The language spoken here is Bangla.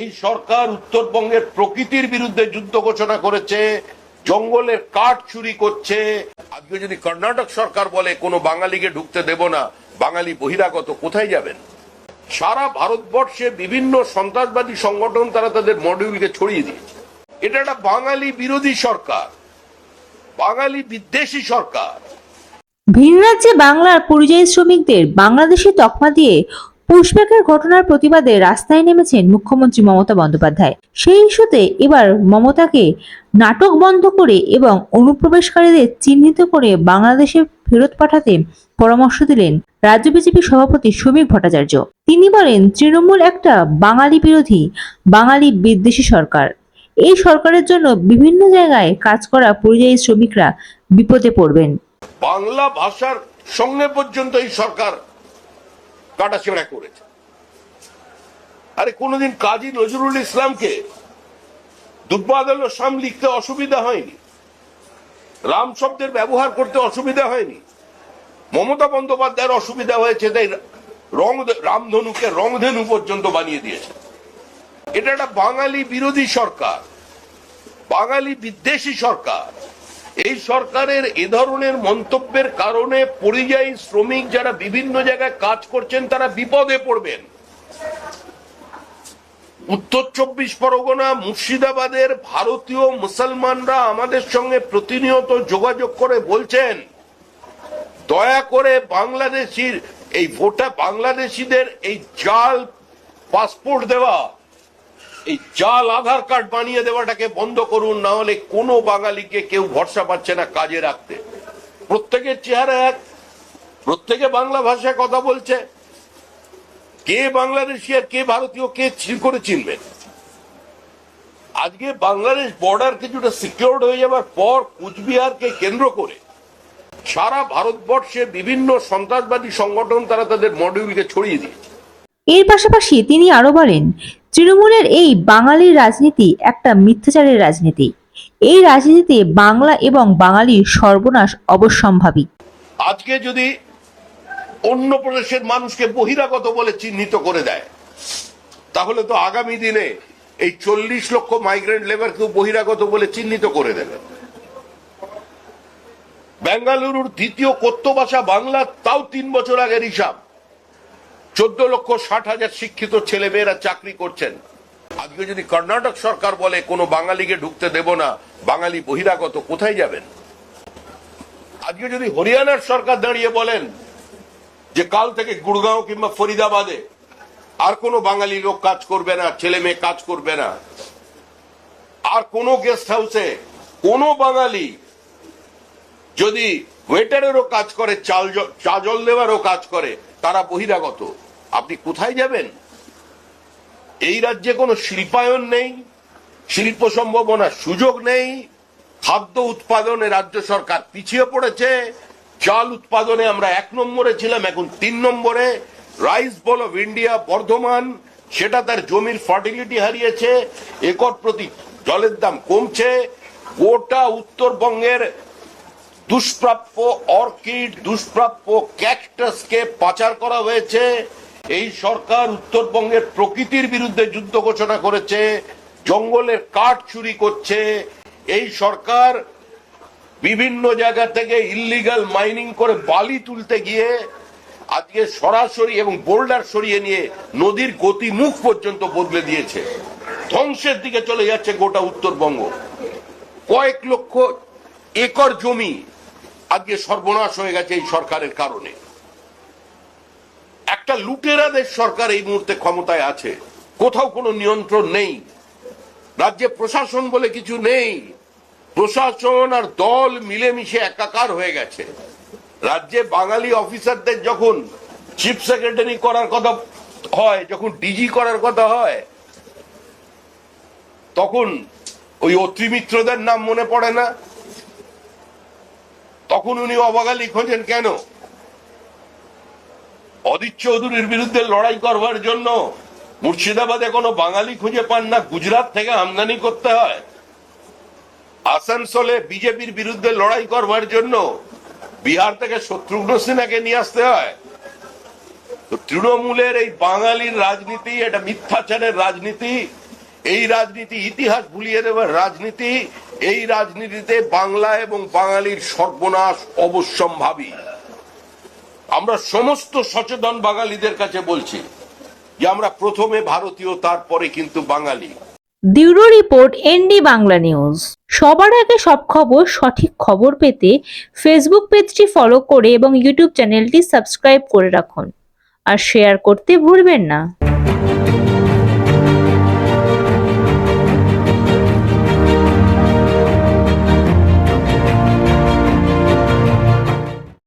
এই সরকার উত্তরবঙ্গের প্রকৃতির বিরুদ্ধে যুদ্ধ ঘোষণা করেছে, জঙ্গলের কাঠ চুরি করছে। আজকে যদি কর্ণাটক সরকার বলে, কোনো বাঙালিকে ঢুকতে দেব না, বাঙালি বহিরাগত কোথায় যাবেন? সারা ভারতবর্ষে বিভিন্ন সন্ত্রাসবাদী সংগঠন তারা তাদের মডিউলকে ছড়িয়ে দিয়েছে। এটা একটা বাঙালি বিরোধী সরকার, বাঙালি বিদ্বেষী সরকার। ভিন রাজ্যে বাংলার পরিযায়ী শ্রমিকদের বাংলাদেশি তকমা দিয়ে পুশব্যাকের ঘটনার প্রতিবাদে রাস্তায় নেমেছেন মুখ্যমন্ত্রী মমতা বন্দ্যোপাধ্যায়। সেই ইস্যুতে এবার মমতাকে নাটক বন্ধ করে এবং অনুপ্রবেশকারীদের চিহ্নিত করে বাংলাদেশে ফেরত পাঠাতে পরামর্শ দিলেন রাজ্য বিজেপি সভাপতি শ্রমিক ভট্টাচার্য। তিনি বলেন, তৃণমূল একটা বাঙালি বিরোধী, বাঙালি বিদ্বেষী সরকার। এই সরকারের জন্য বিভিন্ন জায়গায় কাজ করা পরিযায়ী শ্রমিকরা বিপদে পড়বেন। বাংলা ভাষার সঙ্গে পর্যন্ত এই সরকার কাটাছেড়া করেছে। আরে কোনোদিন কাজী নজরুল ইসলামকে দুর্বাদল সাম লিখতে অসুবিধা হয়নি? রাম শব্দের ব্যবহার করতে অসুবিধা হয়নি? মমতা বন্দ্যোপাধ্যায়ের অসুবিধা হয়েছে তাই রং রামধনুকে রংধনু পর্যন্ত বানিয়ে দিয়েছে। এটা একটা বাঙালি বিরোধী সরকার, বাঙালি বিদ্বেষী সরকার। এই সরকারের এ ধরনের মন্তব্যের কারণে পরিযায়ী শ্রমিক যারা বিভিন্ন জায়গায় কাজ করছেন, তারা বিপদে পড়বেন। উত্তর চব্বিশ পরগনা, মুর্শিদাবাদের ভারতীয় মুসলমানরা আমাদের সঙ্গে প্রতিনিয়ত যোগাযোগ করে বলছেন, দয়া করে বাংলাদেশির, এই ভোটা বাংলাদেশিদের এই জাল, পাসপোর্ট দেওয়া এই জাল আধার কার্ড বানিয়ে দেওয়াটাকে বন্ধ করুন, না হলে কোনো বাঙালিকে কেউ ভরসা পাচ্ছে না কাজে রাখতে। প্রত্যেকের চেহারা এক, প্রত্যেকে বাংলা ভাষায় কথা বলছে। কে বাংলাদেশি আর কে ভারতীয়, কে করে চিনবেন আজকে বাংলাদেশ বর্ডার কিছুটা সিকিউরড হয়ে যাবার পর কুচবিহারকে কেন্দ্র করে সারা ভারতবর্ষে বিভিন্ন সন্ত্রাসবাদী সংগঠন তারা তাদের মডিউলকে ছড়িয়ে দিয়েছে। এর পাশাপাশি তিনি আরও বলেন তৃণমূলের এই বাঙালির রাজনীতি একটা মিথ্যাচারের রাজনীতি। এই রাজনীতিতে বাংলা এবং বাঙালির সর্বনাশ অবশ্যম্ভাবী। আজকে যদি অন্য প্রদেশের মানুষকে বহিরাগত বলে চিহ্নিত করে দেয়, তাহলে তো আগামী দিনে এই চল্লিশ লক্ষ মাইগ্রেন্ট লেবারকেও বহিরাগত বলে চিহ্নিত করে দেবে। বেঙ্গালুরুর দ্বিতীয় কথ্য ভাষা বাংলা তাও তিন বছর আগের হিসাব। চোদ্দ লক্ষ ষাট হাজার শিক্ষিত ছেলে মেয়েরা চাকরি করছেন। আজকে যদি কর্ণাটক সরকার বলে, কোনো বাঙালিকে ঢুকতে দেব না, বাঙালি বহিরাগত, কোথায় যাবেন? আজকে যদি হরিয়ানার সরকার দাঁড়িয়ে বলেন যে, কাল থেকে গুড়গাঁও কিংবা ফরিদাবাদে আর কোনো বাঙালি লোক কাজ করবে না, ছেলে মেয়ে কাজ করবে না, আর কোনো গেস্ট হাউসে কোনো বাঙালি যদি ওয়েটারেরও কাজ করে, চাল চা জল দেওয়ারও কাজ করে, তারা বহিরাগত। আপনি কোথায় যাবেন? এই রাজ্যে কোনো শিল্পায়ন নেই, শিল্প সম্ভাবনার সুযোগ নেই, খাদ্য উৎপাদনে রাজ্য সরকার পিছিয়ে পড়েছে, চাল উৎপাদনে আমরা এক নম্বরে ছিলাম, এখন তিন নম্বরে। Rice bowl of India Bardhaman, সেটা তার জমির ফার্টিলিটি হারিয়েছে, একর প্রতি জলের দাম কমছে। গোটা উত্তরবঙ্গের দুষ্প্রাপ্য অর্কিড, দুষ্প্রাপ্য ক্যাকটাসকে পাচার করা হয়েছে। এই সরকার উত্তরবঙ্গের প্রকৃতির বিরুদ্ধে যুদ্ধ ঘোষণা করেছে, জঙ্গলের কাঠ চুরি করছে। এই সরকার বিভিন্ন জায়গা থেকে ইলিগাল মাইনিং করে বালি তুলতে গিয়ে আজকে সরাসরি এবং বোল্ডার সরিয়ে নিয়ে নদীর গতিমুখ পর্যন্ত বদলে দিয়েছে। ধ্বংসের দিকে চলে যাচ্ছে গোটা উত্তরবঙ্গ। কয়েক লক্ষ একর জমি আজকে সর্বনাশ হয়ে গেছে এই সরকারের কারণে। একটা লুটেরাদের সরকার এই মুহূর্তে ক্ষমতায় আছে। কোথাও কোনো নিয়ন্ত্রণ নেই। রাজ্যে প্রশাসন বলে কিছু নেই। প্রশাসন আর দল মিলেমিশে একাকার হয়ে গেছে। রাজ্যে বাঙালি অফিসারদের যখন চিফ সেক্রেটারি করার কথা হয়, যখন ডিজি করার কথা হয়, তখন ওই অত্রিমিত্রদের নাম মনে পড়ে না? তখন উনি অবাগালি খোঁজেন কেন? অদিত চৌধুরীর বিরুদ্ধে লড়াই করবার জন্য মুর্শিদাবাদে কোনো বাঙালি খুঁজে পান না, গুজরাট থেকে আমদানি করতে হয়। আসানসোলে বিজেপির বিরুদ্ধে লড়াই করবার জন্য বিহার থেকে শত্রুঘ্ন সিনহাকে নিয়ে আসতে হয়। তো তৃণমূলের এই বাঙালির রাজনীতি, এটা মিথ্যাচারের রাজনীতি, এই রাজনীতি ইতিহাস ভুলিয়ে দেওয়ার রাজনীতি এই রাজনীতিতে বাংলা এবং বাঙালির সর্বনাশ অবশ্যম্ভাবী। আমরা সমস্ত সচেতন বাঙালিদের কাছে বলছি যে আমরা প্রথমে ভারতীয়, তারপরে কিন্তু বাঙালি। Bureau report ND Bangla news. সবার আগে সব খবর, সঠিক খবর পেতে ফেসবুক পেজটি ফলো করে এবং ইউটিউব চ্যানেলটি সাবস্ক্রাইব করে রাখুন। আর শেয়ার করতে ভুলবেন না।